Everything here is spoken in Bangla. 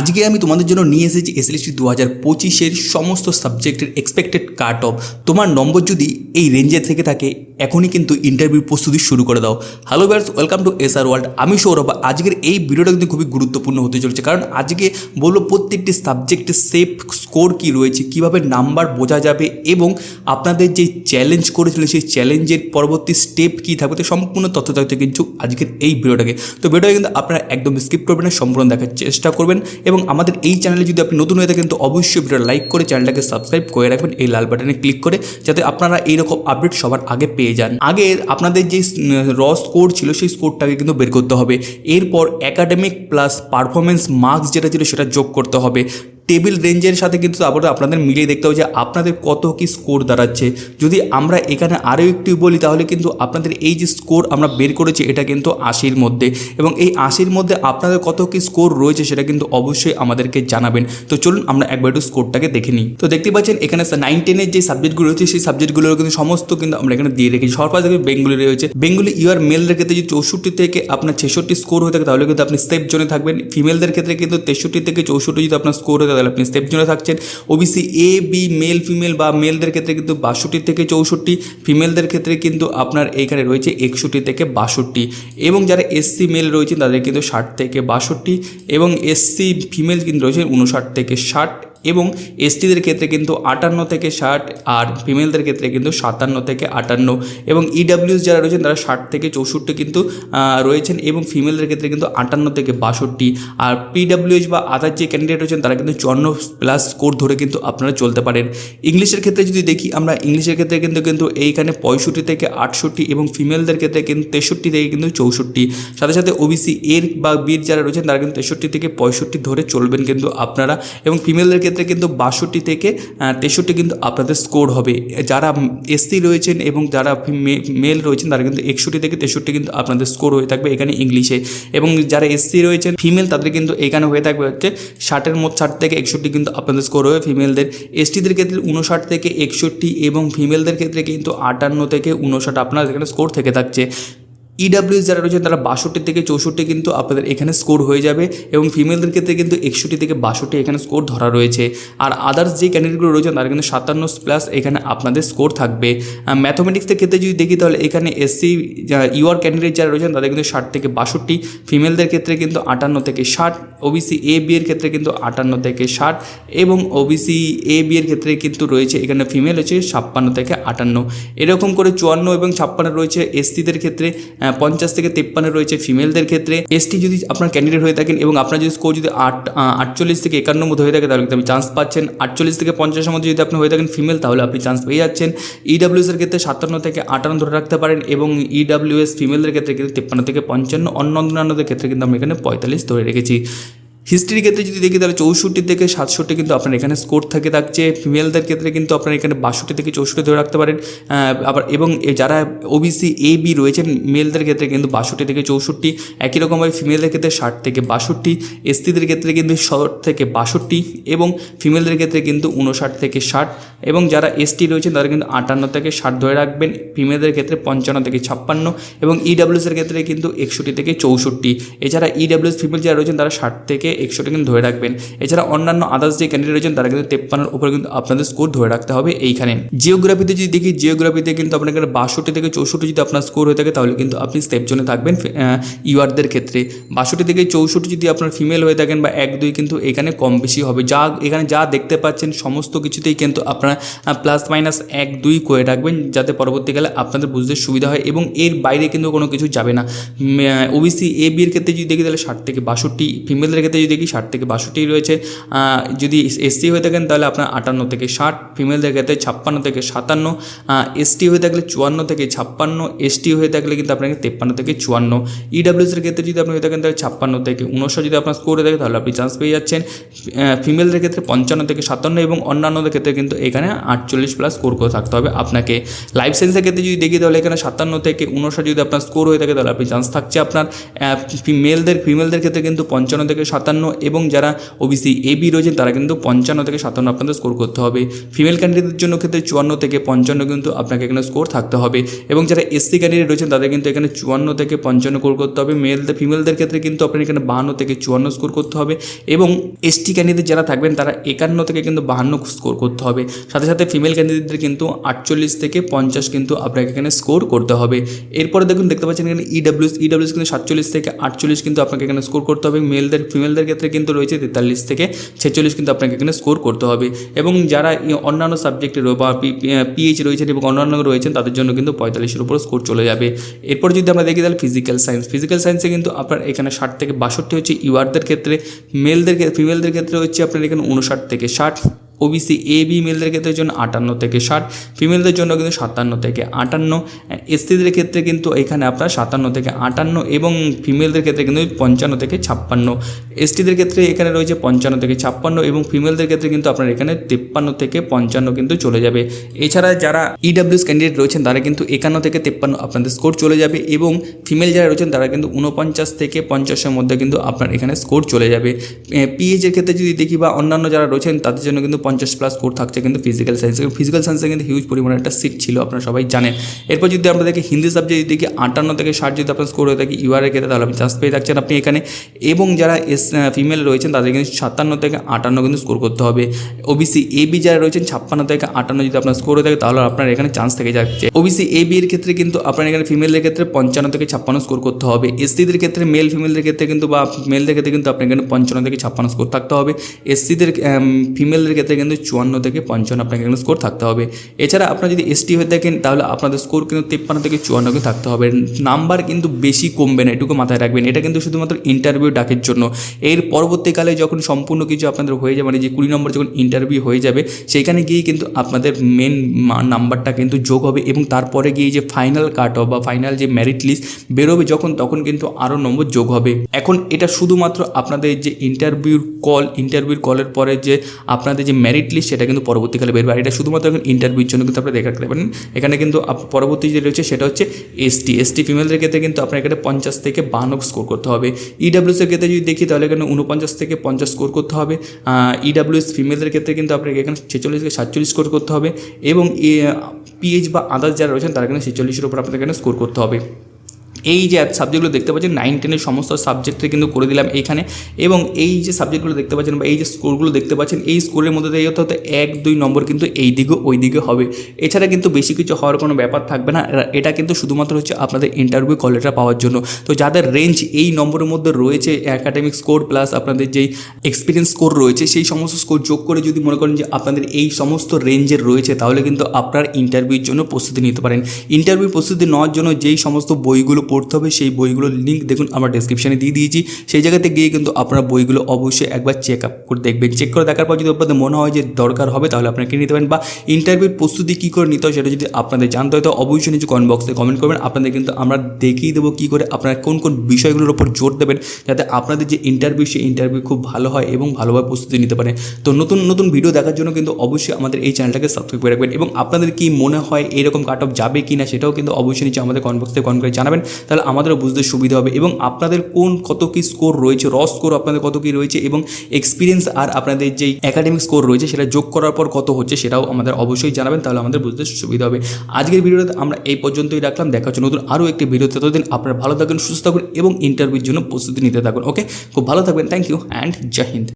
আজকে আমি তোমাদের জন্য নিয়ে এসেছি এসএলএসটি দু হাজার পঁচিশের সমস্ত সাবজেক্টের এক্সপেক্টেড কাট অফ তোমার নম্বর যদি এই রেঞ্জে থেকে থাকে এখনই কিন্তু ইন্টারভিউ প্রস্তুতি শুরু করে দাও। Hello viewers welcome to S R world আমি সৌরভ। আজকের এই ভিডিওটা কিন্তু খুবই গুরুত্বপূর্ণ হতে চলেছে। কারণ আজকে বলব প্রত্যেকটি সাবজেক্টের সেফ স্কোর কী রয়েছে, কীভাবে নাম্বার বোঝা যাবে এবং আপনাদের যে চ্যালেঞ্জ করেছিলেন সেই চ্যালেঞ্জের পরবর্তী স্টেপ কী থাকবে, তো সম্পূর্ণ তথ্য থাকতে কিন্তু আজকের এই ভিডিওটাকে। তো ভিডিওটা কিন্তু আপনারা একদম স্কিপ করবেন না, সম্পূর্ণ দেখার চেষ্টা করবেন এবং আমাদের এই চ্যানেলে যদি আপনি নতুন হয়ে থাকেন, তো অবশ্যই ভিডিও লাইক করে চ্যানেলটাকে সাবস্ক্রাইব করে রাখবেন। এই লাল বাটনে ক্লিক করে, যাতে আপনারা এইরকম আপডেট সবার আগে পেয়ে যান। আগে আপনাদের যে র স্কোর ছিল, সেই স্কোরটাকে কিন্তু বের করতে হবে। এরপর একাডেমিক প্লাস পারফরমেন্স মার্কস যেটা ছিল, সেটা যোগ করতে হবে। টেবিল রেঞ্জের সাথে কিন্তু তারপরে আপনাদের মিলিয়ে দেখতে হবে যে আপনাদের কত কি স্কোর দাঁড়াচ্ছে। যদি আমরা এখানে আরও একটু বলি, তাহলে কিন্তু আপনাদের এই যে স্কোর আমরা বের করেছি, এটা কিন্তু আশির মধ্যে। এবং এই আশির মধ্যে আপনাদের কত কি স্কোর রয়েছে, সেটা কিন্তু অবশ্যই আমাদেরকে জানাবেন। তো চলুন আমরা একবার একটু স্কোরটাকে দেখে নিই। তো দেখতে পাচ্ছেন, এখানে নাইন টেনের যে সাবজেক্টগুলো রয়েছে, সেই সাবজেক্টগুলোর কিন্তু সমস্ত কিন্তু আমরা এখানে দিয়ে রেখেছি। সরকার থেকে বেঙ্গলি রয়েছে। বেঙ্গলি ইউর মেলদের ক্ষেত্রে যদি চৌষট্টি থেকে আপনার ছেষট্টি স্কোর হয়ে থাকে, তাহলে কিন্তু আপনি সেফ জোনে থাকবেন। ফিমেলদের ক্ষেত্রে কিন্তু তেষট্টি থেকে চৌষট্টি যদি আপনার স্কোর হয়ে থাকে আপনি স্টেপ জোনে থাকছেন। OBC A B male female বা মেলদের ক্ষেত্রে কিন্তু বাষট্টি থেকে চৌষট্টি ফিমেলদের ক্ষেত্রে কিন্তু আপনার এখানে রয়েছে একষট্টি থেকে বাষট্টি। এবং যারা এসসি মেল রয়েছেন তাদের কিন্তু ষাট থেকে বাষট্টি এবং এসসি ফিমেল কিন্তু রয়েছে উনষাট থেকে ষাট। এবং এসটিদের ক্ষেত্রে কিন্তু আটান্ন থেকে ষাট আর ফিমেলদের ক্ষেত্রে কিন্তু সাতান্ন থেকে আটান্ন এবং ইডাব্লিউএস যারা রয়েছেন তারা ষাট থেকে চৌষট্টি কিন্তু রয়েছেন এবং ফিমেলদের ক্ষেত্রে কিন্তু আটান্ন থেকে বাষট্টি আর পিডাব্লিউএস বা আদার যে ক্যান্ডিডেট রয়েছেন তারা কিন্তু চুয়ান্ন প্লাস স্কোর ধরে কিন্তু আপনারা চলতে পারেন। ইংলিশের ক্ষেত্রে যদি দেখি আমরা ইংলিশের ক্ষেত্রে কিন্তু কিন্তু এইখানে পঁয়ষট্টি থেকে আটষট্টি এবং ফিমেলদের ক্ষেত্রে কিন্তু তেষট্টি থেকে কিন্তু চৌষট্টি। সাথে সাথে ওবিসি এর বা বির যারা রয়েছেন তারা কিন্তু তেষট্টি থেকে পঁয়ষট্টি ধরে চলবেন কিন্তু আপনারা এবং ফিমেলদের ক্ষেত্রে কিন্তু বাষট্টি থেকে তেষট্টি কিন্তু আপনাদের স্কোর হবে। যারা এসসি রয়েছেন এবং যারা মেল রয়েছেন, তারা কিন্তু একষট্টি থেকে তেষট্টি কিন্তু আপনাদের স্কোর হয়ে থাকবে এখানে ইংলিশে এবং যারা এসসি রয়েছেন ফিমেল তাদের কিন্তু এখানে হয়ে থাকবে হচ্ছে ষাটের মধ্যে ষাট থেকে একষট্টি কিন্তু আপনাদের স্কোর হবে ফিমেলদের এসটিদের ক্ষেত্রে উনষাট থেকে একষট্টি এবং ফিমেলদের ক্ষেত্রে কিন্তু আটান্ন থেকে উনষাট আপনার এখানে স্কোর থেকে থাকছে। ইডাব্লিউএস যারা রয়েছেন তারা বাষট্টি থেকে চৌষট্টি কিন্তু আপনাদের এখানে স্কোর হয়ে যাবে এবং ফিমেলদের ক্ষেত্রে কিন্তু একষট্টি থেকে বাষট্টি এখানে স্কোর ধরা রয়েছে। আর আদার্স যে ক্যান্ডিডেটগুলো রয়েছেন তারা কিন্তু সাতান্ন প্লাস এখানে আপনাদের স্কোর থাকবে। ম্যাথমেটিক্সের ক্ষেত্রে যদি দেখি তাহলে এখানে এসসি ইউআর ক্যান্ডিডেট যারা রয়েছেন তাদের কিন্তু ষাট থেকে বাষট্টি। ফিমেলদের ক্ষেত্রে কিন্তু আটান্ন থেকে ষাট। ওবিসি এ বি এর ক্ষেত্রে কিন্তু আটান্ন থেকে ষাট। এবং ওবিসি এ বি এর ক্ষেত্রে কিন্তু রয়েছে এখানে ফিমেল হচ্ছে ছাপ্পান্ন থেকে আটান্ন। এরকম করে চুয়ান্ন এবং ছাপ্পান্ন রয়েছে। এসসিদের ক্ষেত্রে পঞ্চাশ থেকে তেপ্পান্ন রয়েছে ফিমেলদের ক্ষেত্রে। এসটি যদি আপনার ক্যান্ডিডেট হয়ে থাকেন এবং আপনার যদি স্কোর যদি আট আটচল্লিশ থেকে একান্ন মধ্যে হয়ে থাকে, তাহলে কিন্তু আপনি চান্স পাচ্ছেন। আটচল্লিশ থেকে পঞ্চাশের মধ্যে যদি আপনি হয়ে থাকেন ফিমেল তাহলে আপনি চান্স পেয়ে যাচ্ছেন। ইডাব্লিউএসের ক্ষেত্রে সাতান্ন থেকে আটান্ন ধরে রাখতে পারেন এবং ইডাব্লিউএস ফিমেলদের ক্ষেত্রে কিন্তু তেপ্পান্ন থেকে পঞ্চান্ন অন্য অন্যান্যদের ক্ষেত্রে কিন্তু আমরা এখানে পঁয়তাল্লিশ ধরে রেখেছি। হিস্ট্রির ক্ষেত্রে যদি দেখি, তাহলে চৌষট্টি থেকে সাতষট্টি কিন্তু আপনার এখানে স্কোর থেকে থাকছে ফিমেলদের ক্ষেত্রে কিন্তু আপনার এখানে বাষট্টি থেকে চৌষট্টি ধরে রাখতে পারেন। আবার এবং যারা ওবিসি এ বি রয়েছেন মেলদের ক্ষেত্রে কিন্তু বাষট্টি থেকে চৌষট্টি, একই রকমভাবে ফিমেলদের ক্ষেত্রে ষাট থেকে বাষট্টি এসটিদের ক্ষেত্রে কিন্তু ষাট থেকে বাষট্টি এবং ফিমেলদের ক্ষেত্রে কিন্তু উনষাট থেকে ষাট এবং যারা এসটি রয়েছেন, তারা কিন্তু আটান্ন থেকে ষাট ধরে রাখবেন ফিমেলদের ক্ষেত্রে পঞ্চান্ন থেকে ছাপ্পান্ন এবং ইডাব্লিউএসের ক্ষেত্রে কিন্তু একষট্টি থেকে চৌষট্টি। এছাড়া ইডাব্লিউএস ফিমেল যারা রয়েছেন, তারা ষাট থেকে একষট্টি কিন্তু ধরে রাখবেন। এছাড়া অন্যান্য আদার্স যে ক্যান্ডিডেট রয়েছেন, তারা কিন্তু তেপ্পান্নর উপরে কিন্তু আপনাদের স্কোর ধরে রাখতে হবে এইখানে। জিওগ্রাফিতে যদি দেখি জিওগ্রাফিতে কিন্তু এখানে বাষট্টি থেকে চৌষট্টি যদি আপনার স্কোর হয়ে থাকে, তাহলে কিন্তু আপনি স্টেপ জোনে থাকবেন ইউআরদের ক্ষেত্রে। বাষট্টি থেকে চৌষট্টি যদি আপনার ফিমেল হয়ে থাকেন বা এক, দুই কিন্তু এখানে কম বেশি হবে। যা, এখানে যা দেখতে পাচ্ছেন, সমস্ত কিছুতেই কিন্তু আপনারা প্লাস মাইনাস এক, দুই করে রাখবেন, যাতে পরবর্তীকালে আপনাদের বুঝতে সুবিধা হয় এবং এর বাইরে কিন্তু কোনো কিছু যাবে না। ওবিসি এ বি এর ক্ষেত্রে যদি দেখি, তাহলে ষাট থেকে বাষট্টি ফিমেলদের ক্ষেত্রে যদি দেখি ষাট থেকে বাষট্টি রয়েছে যদি এসসি হয়ে থাকেন তাহলে আপনার আটান্ন থেকে ষাট ফিমেলদের ক্ষেত্রে ছাপ্পান্ন থেকে সাতান্ন এসটি হয়ে থাকলে চুয়ান্ন থেকে ছাপ্পান্ন এসটি হয়ে থাকলে কিন্তু আপনাকে তেপ্পান্ন থেকে চুয়ান্ন। ইডাব্লিউএস এর ক্ষেত্রে যদি আপনি হয়ে থাকেন তাহলে ছাপ্পান্ন থেকে উনষাট যদি আপনার স্কোর থাকে তাহলে আপনি চান্স পেয়ে যাচ্ছেন। ফিমেলদের ক্ষেত্রে পঞ্চান্ন থেকে সাতান্ন এবং অন্যান্যদের ক্ষেত্রে কিন্তু এখানে আটচল্লিশ প্লাস স্কোর করে থাকতে হবে আপনাকে। লাইফ সায়েন্সের ক্ষেত্রে যদি দেখি তাহলে এখানে সাতান্ন থেকে উনষাট যদি আপনার স্কোর হয়ে থাকে তাহলে আপনি চান্স থাকছে আপনার। মেলদের ফিমেলদের ক্ষেত্রে কিন্তু পঞ্চান্ন থেকে সাতান্ন সাতান্ন এবং যারা ওবিসি এ বি রয়েছেন, তারা কিন্তু পঞ্চান্ন থেকে সাতান্ন আপনাদের স্কোর করতে হবে। ফিমেল ক্যান্ডিডেটদের জন্য ক্ষেত্রে চুয়ান্ন থেকে পঞ্চান্ন কিন্তু আপনাকে এখানে স্কোর থাকতে হবে এবং যারা এসসি ক্যান্ডিডেট রয়েছেন, তাদের কিন্তু এখানে চুয়ান্ন থেকে পঞ্চান্ন স্কোর করতে হবে। মেলদের ফিমেলদের ক্ষেত্রে কিন্তু আপনার এখানে বাহান্ন থেকে চুয়ান্ন স্কোর করতে হবে এবং এসটি ক্যান্ডিডেট যারা থাকবেন, তারা একান্ন থেকে কিন্তু বাহান্ন স্কোর করতে হবে। সাথে সাথে ফিমেল ক্যান্ডিডেটদের কিন্তু আটচল্লিশ থেকে পঞ্চাশ কিন্তু আপনাকে এখানে স্কোর করতে হবে। এরপরে দেখুন, দেখতে পাচ্ছেন এখানে E ইডাব্লিউস ইডাব্লিউস কিন্তু সাতচল্লিশ থেকে আটচল্লিশ কিন্তু আপনাকে এখানে স্কোর করতে হবে। মেলদের ফিমেলদের ক্ষেত্রে কিন্তু রয়েছে তেতাল্লিশ থেকে ছেচল্লিশ কিন্তু আপনাকে এখানে স্কোর করতে হবে। এবং যারা অন্যান্য সাবজেক্টের বা পিএইচ রয়েছেন এবং অন্যান্য রয়েছেন, তাদের জন্য কিন্তু পঁয়তাল্লিশের উপর স্কোর চলে যাবে। এরপর যদি আমরা দেখি তাহলে ফিজিক্যাল সায়েন্স ফিজিক্যাল সায়েন্সে কিন্তু আপনার এখানে ষাট থেকে বাষট্টি হচ্ছে ইউআরদের ক্ষেত্রে মেলদের ফিমেলদের ক্ষেত্রে হচ্ছে আপনার এখানে উনষাট থেকে ষাট। ওবিসি এ বি মেলদের ক্ষেত্রে জন্য আটান্ন থেকে ষাট ফিমেলদের জন্য কিন্তু সাতান্ন থেকে আটান্ন এসটিদের ক্ষেত্রে কিন্তু এখানে আপনার সাতান্ন থেকে আটান্ন এবং ফিমেলদের ক্ষেত্রে কিন্তু পঞ্চান্ন থেকে ছাপ্পান্ন। এসটিদের ক্ষেত্রে এখানে রয়েছে পঞ্চান্ন থেকে ছাপ্পান্ন এবং ফিমেলদের ক্ষেত্রে কিন্তু আপনার এখানে তেপ্পান্ন থেকে পঞ্চান্ন কিন্তু চলে যাবে। এছাড়া যারা ইডাব্লিউএস ক্যান্ডিডেট রয়েছেন, তারা কিন্তু একান্ন থেকে তেপ্পান্ন আপনাদের স্কোর চলে যাবে এবং ফিমেল যারা রয়েছেন, তারা কিন্তু উনপঞ্চাশ থেকে পঞ্চাশের মধ্যে কিন্তু আপনার এখানে স্কোর চলে যাবে। পিএইচের ক্ষেত্রে যদি দেখি বা অন্যান্য যারা রয়েছেন, তাদের জন্য কিন্তু পঞ্চাশ প্লাস কোর থাকছে কিন্তু ফিজিক্যাল সায়েন্সে ফিজিক্যাল সায়েন্সে কিন্তু হিউজ পরিমাণে একটা সিট ছিল, আপনারা সবাই জানেন। এরপর যদি আমরা দেখি হিন্দি সাবজেক্ট দেখি, আটান্ন থেকে ষাট যদি আপনার স্কোর হয়ে থাকে ইউআরের ক্ষেত্রে তাহলে আপনি চান্স পেয়ে থাকছেন আপনি এখানে। এবং যারা এস ফিমেল রয়েছেন, তাদের কিন্তু সাতান্ন থেকে আটান্ন কিন্তু স্কোর করতে হবে। ওবিসি এ বি যারা রয়েছেন, ছাপ্পান্ন থেকে আটান্ন যদি আপনার স্কোর হয়ে থাকে, তাহলে আপনার এখানে চান্স থেকে যাচ্ছে। ওবিসি এ বি এর ক্ষেত্রে কিন্তু আপনার এখানে ফিমেলদের ক্ষেত্রে পঞ্চান্ন থেকে ছাপ্পান্ন স্কোর করতে হবে। এসসিদের ক্ষেত্রে মেল ফিমেলদের ক্ষেত্রে কিন্তু বা মেলদের ক্ষেত্রে কিন্তু আপনার এখানে পঞ্চান্ন থেকে ছাপ্পান্ন স্কোর থাকতে হবে। এসসিদের ফিমেলদের ক্ষেত্রে কিন্তু চুয়ান্ন থেকে পঞ্চান্ন আপনাকে এখানে স্কোর থাকতে হবে। এছাড়া আপনার যদি এসটি হয়ে থাকেন, তাহলে আপনাদের স্কোর কিন্তু তেপ্পান্ন থেকে চুয়ান্ন কিন্তু থাকতে হবে। নাম্বার কিন্তু বেশি কমবে না, এটুকু মাথায় রাখবেন। এটা কিন্তু শুধুমাত্র ইন্টারভিউ ডাকের জন্য। এর পরবর্তীকালে যখন সম্পূর্ণ কিছু আপনাদের হয়ে যাবে মানে যে কুড়ি নম্বর যখন ইন্টারভিউ হয়ে যাবে সেইখানে গিয়ে কিন্তু আপনাদের মেন নাম্বারটা কিন্তু যোগ হবে এবং তারপরে গিয়ে যে ফাইনাল কাট অফ বা ফাইনাল যে মেরিট লিস্ট বেরোবে যখন, তখন কিন্তু আরও নম্বর যোগ হবে। এখন এটা শুধুমাত্র আপনাদের যে ইন্টারভিউর কল ইন্টারভিউর কলের পরে যে আপনাদের যে মেরিট লিস্ট সেটা কিন্তু পরবর্তীকালে বেরবে আর এটা শুধুমাত্র এখন ইন্টারভিউর জন্য কিন্তু আপনারা দেখে রাখতে পারেন এখানে কিন্তু পরবর্তী যে রয়েছে, সেটা হচ্ছে এসটি এসটি ফিমেলদের ক্ষেত্রে কিন্তু আপনার এখানে পঞ্চাশ থেকে বান্ন স্কোর করতে হবে। ইডাব্লিউএসের ক্ষেত্রে যদি দেখি, তাহলে এখানে উনপঞ্চাশ থেকে পঞ্চাশ স্কোর করতে হবে। ইডাব্লিউএস ফিমেলদের ক্ষেত্রে কিন্তু আপনাকে এখানে ছেচল্লিশ থেকে সাতচল্লিশ স্কোর করতে হবে। এবং পিএইচ বা আদার্স যারা রয়েছেন, তারা এখানে ছেচল্লিশের উপর আপনাদের এখানে স্কোর করতে হবে। এই যে সাবজেক্টগুলো দেখতে পাচ্ছেন নাইন টেনের সমস্ত সাবজেক্টে কিন্তু করে দিলাম এইখানে। এবং এই যে সাবজেক্টগুলো দেখতে পাচ্ছেন বা এই যে স্কোরগুলো দেখতে পাচ্ছেন, এই স্কোরের মধ্যে দিয়ে হতে এক, দুই নম্বর কিন্তু এই দিকে, ওই দিকে হবে। এছাড়া কিন্তু বেশি কিছু হওয়ার কোনো ব্যাপার থাকবে না। এটা কিন্তু শুধুমাত্র হচ্ছে আপনাদের ইন্টারভিউ কলেজটা পাওয়ার জন্য। তো যাদের রেঞ্জ এই নম্বরের মধ্যে রয়েছে অ্যাকাডেমিক স্কোর প্লাস আপনাদের যেই এক্সপিরিয়েন্স স্কোর রয়েছে, সেই সমস্ত স্কোর যোগ করে যদি মনে করেন যে আপনাদের এই সমস্ত রেঞ্জের রয়েছে, তাহলে কিন্তু আপনার ইন্টারভিউর জন্য প্রস্তুতি নিতে পারেন। ইন্টারভিউ প্রস্তুতি নেওয়ার জন্য যেই সমস্ত বইগুলো পড়তে হবে, সেই বইগুলোর লিঙ্ক দেখুন আমরা ডিসক্রিপশানে দিয়ে দিয়েছি। সেই জায়গাতে গিয়ে কিন্তু আপনারা বইগুলো অবশ্যই একবার চেক আপ করে দেখবেন। চেক করে দেখার পর যদি আপনাদের মনে হয় যে দরকার হবে, তাহলে আপনারা কিনে নিতে পারেন বা ইন্টারভিউর প্রস্তুতি কী করে নিতে হয় সেটা যদি আপনাদের জানতে হয়, তো অবশ্যই নিচে কমেন্ট বক্সে কমেন্ট করবেন। আপনাদের কিন্তু আমরা দেখিয়ে দেবো কী করে আপনারা কোন কোন বিষয়গুলোর উপর জোর দেবেন, যাতে আপনাদের যে ইন্টারভিউ সেই ইন্টারভিউ খুব ভালো হয় এবং ভালোভাবে প্রস্তুতি নিতে পারেন তো নতুন নতুন ভিডিও দেখার জন্য কিন্তু অবশ্যই আমাদের এই চ্যানেলটাকে সাবস্ক্রাইব করে রাখবেন এবং আপনাদের কি মনে হয় এরকম কাট অফ যাবে কি না সেটাও কিন্তু অবশ্যই নিচে আমাদের কমেন্ট বক্সে কমেন্ট করে জানাবেন। তাহলে আমাদেরও বুঝতে সুবিধা হবে এবং আপনাদের কোন কত কী স্কোর রয়েছে র স্কোর আপনাদের কত কী রয়েছে এবং এক্সপিরিয়েন্স আর আপনাদের যেই একাডেমিক স্কোর রয়েছে সেটা যোগ করার পর কত হচ্ছে সেটাও আমাদের অবশ্যই জানাবেন, তাহলে আমাদের বুঝতে সুবিধা হবে। আজকের ভিডিওতে আমরা এই পর্যন্তই রাখলাম, দেখা হচ্ছে নতুন আরও একটি ভিডিও ততদিন আপনারা ভালো থাকুন, সুস্থ থাকুন এবং ইন্টারভিউর জন্য প্রস্তুতি নিতে থাকুন ওকে খুব ভালো থাকবেন থ্যাংক ইউ অ্যান্ড জয় হিন্দ।